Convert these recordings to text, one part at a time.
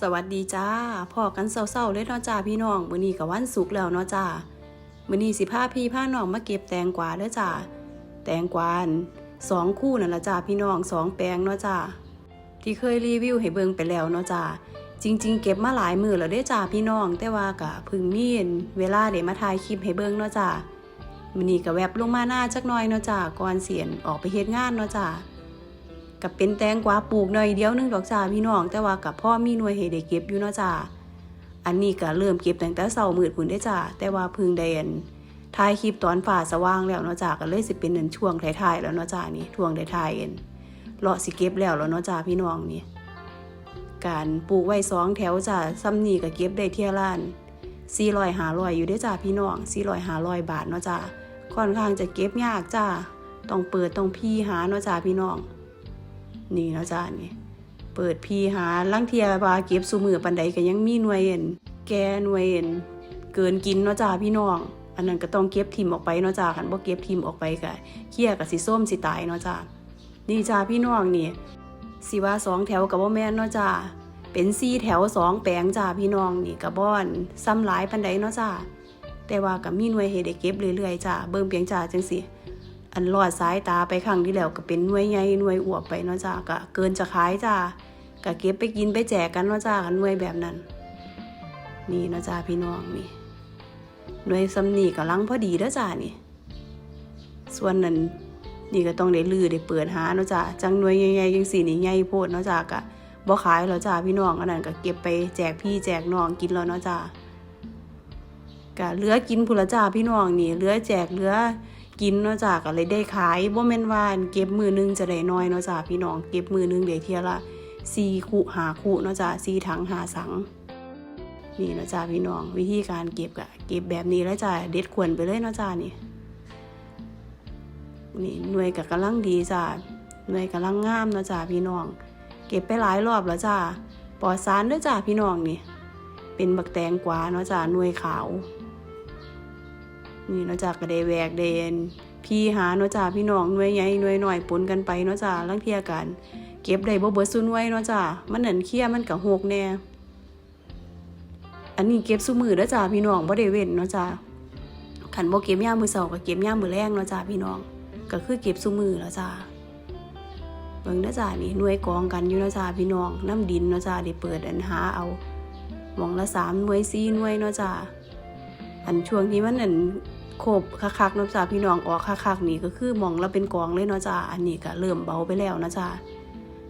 สวัสดีจ้าพอกันเศร้าๆเลยเนาะจ้าพี่น้องมื้อนี้ก็วันศุกร์แล้วเนาะจ้ามื้อนี้สิพาพี่พาน้องมาเก็บแตงกวาเด้อจ้าแตงกวาสองคู่นั่นละจ้าพี่น้องสองแปลงเนาะจ้าที่เคยรีวิวให้เบิ่งไปแล้วเนาะจ้าจริง ๆ เก็บมาหลายมือแล้วเด้อจ้าพี่น้อง แต่ว่าก็เพึ่งมีเวลาได้มาถ่ายคลิปให้เบิ่งเนาะจ้ามื้อนี้ก็แวบลงมาหน้าจักหน่อยเนาะจ้าก่อนเสียนออกไปเฮ็ดงานเนาะจ้า กับเป็นแตงกวาปลูกหน่อยเดียวนึงดอกจ้าพี่น้อง แต่ว่ากับพ่อมีหน่วยให้ได้เก็บอยู่เนาะจ้าอันนี้ก็เริ่มเก็บตั้งแต่เช้ามืดพุ่นได้จ้าแต่ว่าพึ่งได้อันถ่ายคลิปตอนฝ่าสว่างแล้วเนาะจ้าก็เลยสิเป็นอันช่วงท้ายๆแล้วเนาะจ้านี่ช่วงท้ายๆเอ็นเลาะสิเก็บแล้วแล้วเนาะจ้าพี่น้องนี่การปลูกไว้สองแถวจ้าซ้ำนี่ก็เก็บได้เที่ยล้าน400 500อยอยู่ได้จ้าพี่น้อง400 500บาทเนาะจ้าค่อนข้างจะเก็บยากจ้าต้องเปิดต้องพี่หาเนาะจ้าพี่น้อง นี่เนาะจ้านี่เปิดพีหาลังเทียบาเก็บสุมือปันใดก็ยังมีหน่วยเอ็นแกหน่วยเอ็นเกินกินเนาะจ้าพี่น้อง อันนั้นก็ต้องเก็บทิมออกไปเนาะจ้าคันบ่เก็บทิมออกไปก็เคี้ยกับสิส้มสิตายเนาะจ้านี่จ้าพี่น้องนี่สิว่าสองแถวกับบ่าแม่นเนาะจ้าเป็นสี่แถวสองแปลงจ้าพี่น้องนี่กระบอนซ้ำหลายปันใดเนาะจ้าแต่ว่าก็มีหน่วยให้ได้เก็บเรื่อยๆจ้าเบิ่งเพียงจ้าจังสิ อันลอดสายตาไปครั้งที่แล้วก็เป็นหน่วยใหญ่หน่วยอวบไปเนาะจ้าก็เกินจะขายจ้าก็เก็บไปกินไปแจกกันเนาะจ้ากันหน่วยแบบนั้น นี่เนาะจ้าพี่น้องนี่หน่วยซ้ำนี่ก็ลังพอดีเด้อจ้านี่ ส่วนนั้นนี่ก็ต้องได้ลือได้เปิดหาเนาะจ้าจังหน่วยใหญ่ๆจังสี่นี่ใหญ่โพดเนาะจ้าก็บ่ขายแล้วจ้าพี่น้องอันนั้นก็เก็บไปแจกพี่แจกน้องกินแล้วเนาะจ้าก็เหลือกินพุละจ้าพี่น้องนี่เหลือแจกเหลือ กินเนาะจ้าก็เลยได้ขายบ่แม่นว่านเก็บมือหนึงจะได้น้อยเนาะจ้าพี่น้องเก็บมือหนึงได้เที่ยละ4คู่5คู่เนาะจ้า4ถัง5สังนี่เนาะจ้าพี่น้อง วิธีการเก็บก็เก็บแบบนี้แล้วจ้าเด็ดควรไปเลยเนาะจ้านี่นี่หน่วยก็กำลังดีจ้าหน่วยกำลังงามเนาะจ้าพี่น้อง เก็บไปหลายรอบแล้วจ้าปลอดสารด้อจ้าพี่น้องนี่ เป็นบักแตงกวาเนาะจ้าหน่วยขาว นี่เนาะจ้ากระเดแวกเดนพี่หาเนาะจ้าพี่น้องหน่วยใหญ่หน่วยหน้อยปนกันไปเนาะจ้าลังเทียกันเก็บได้บ่เบิดซุน่วยเนาะจ้ามันเหนั่นเคลียมันก็หกแน่อันนี้เก็บซุมือเด้อจ้าพี่น้องบ่ได้เว้นเนาะจ้าคันบ่เก็บย่ามมือเช้าก็เก็บย่ามมือแลงเนาะจ้าพี่น้องก็คือเก็บซุมือแล้วจ้าเบิ่งเด้อจ้านี่หน่วยกองกันอยู่เนาะจ้าพี่น้องน้ำดินเนาะจ้าได้เปิดอันหาเอาหมองละสามหน่วยสี่หน่วยเนาะจ้าอันช่วงที่มันนั่น โคบคักๆเนาะจ้าพี่น้องออกคักๆนี่ก็คือมองเราเป็นกองเลยเนาะจ้าอันนี้ก็เริ่มเบาไปแล้วนะจ้า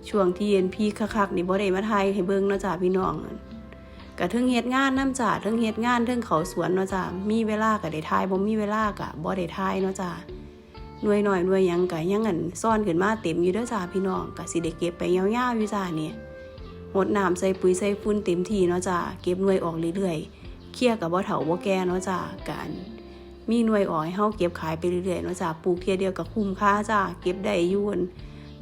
ช่วงที่เอ็นพี่คักๆนี่บ่ได้มาไทยให้เบิ่งเนาะจ้าพี่น้องก็เทิงเฮ็ดงานน้ำจ้าเทิงเฮ็ดงานเทิงเขาสวนเนาะจ้ามีเวลาก็ได้ทายบ่มีเวลาก็บ่ได้ทายเนาะจ้าหน่วยหน่อยหน่วยยังก็ยังอันซ่อนขึ้นมาเต็มอยู่เด้อจ้าพี่น้องก็สิได้เก็บไปยาวๆอยู่จ้านี่หดน้ำใส่ปุ๋ยใส่ฝุ่นเต็มที่เนาะจ้าเก็บหน่วยออกเรื่อยๆเคลียร์กับบ่เฒ่าบ่แก่เนาะจ้าการ มีหน่วยอ่อยเฮาเก็บขายไปเรื่อยๆเนาะจ้าปลูกเทียเดียวกับคุ้มค่าจ้าเก็บได้อยู่น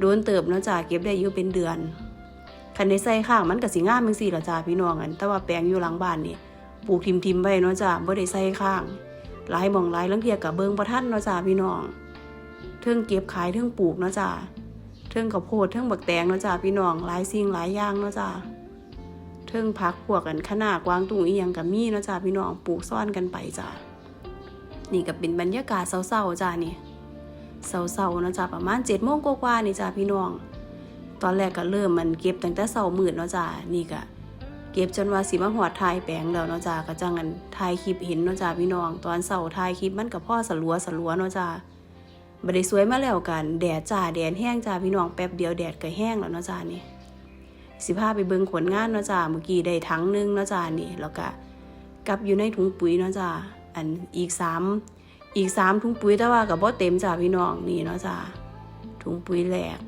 โดนเติบเนาะจ้าเก็บได้อยู่เป็นเดือนคันได้ใส่ข้างมันก็สิงามจังซี่ล่ะจ้าพี่น้องอันแต่ว่าแปลงอยู่หลังบ้านนี่ปลูกทิมๆไว้เนาะจ้าบ่ได้ใส่ข้างหลายมองหลายลังเทียกับเบิงบ่ทันเนาะจ้าพี่น้องเทิงเก็บขายเทิงปลูกเนาะจ้าเทิงข้าวโพดเทิงบักแตงเนาะจ้าพี่น้องหลายสิ่งหลายอย่างเนาะจ้าเทิงพักพวกกันขนาดกวางตุงอีหยังกับมีเนาะจ้าพี่น้องปลูกซ่อนกันไปจ้า นี่ก็เป็นบรรยากาศเศร้าๆจ้านี่เศร้าๆนะจ้าประมาณเจ็ดโมงกว่าๆนี่จ้าพี่น้อง ตอนแรกก็เริ่มมันเก็บตั้งแต่เช้ามืดเนาะจ้านี่ก็เก็บจนว่าสิมาหอดทายแปลงแล้วเนาะจ้าก็จังกันทายคลิปเห็นเนาะจ้าพี่น้อง ตอนเช้าทายคลิปมันกับพ่อสลัวสลัวเนาะจ้าบ่ได้สวยมาแล้วกัน แดดจ้าแดดแห้งจ้าพี่น้องแป๊บเดียวแดดก็แห้งแล้วเนาะจ้านี่สิพาไปเบิ่งผลงานเนาะจ้าเมื่อกี้ได้ถังนึงเนาะจ้านี่แล้วก็กลับอยู่ในถุงปุ๋ยเนาะจ้า อันอีกสามอีกสามถุงปุ๋ยแต่ว่ากับบ่เต็มจ้าพี่น้องนี่เนาะจ้าถุงปุ๋ยแรก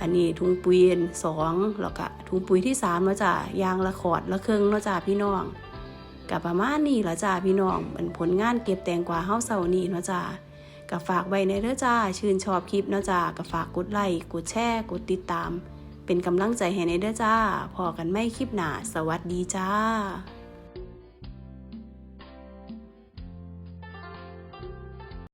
อันนี้ถุงปุ๋ยสองแล้วก็ถุงปุ๋ยที่สามเนาะจ้ายางละขอดละเครึ่งเนาะจ้าพี่น้องกับประมาณนี้ละจ้าพี่น้องมันผลงานเก็บแตงกวาเฮาเซานี่เนาะจ้ากับฝากไว้ในเด้อจ้าชื่นชอบคลิปเนาะจ้ากับฝากกดไลค์กดแชร์กดติดตาม เป็นกำลังใจให้ในเด้อจ้าพอกันไม่คลิปหนาสวัสดีจ้า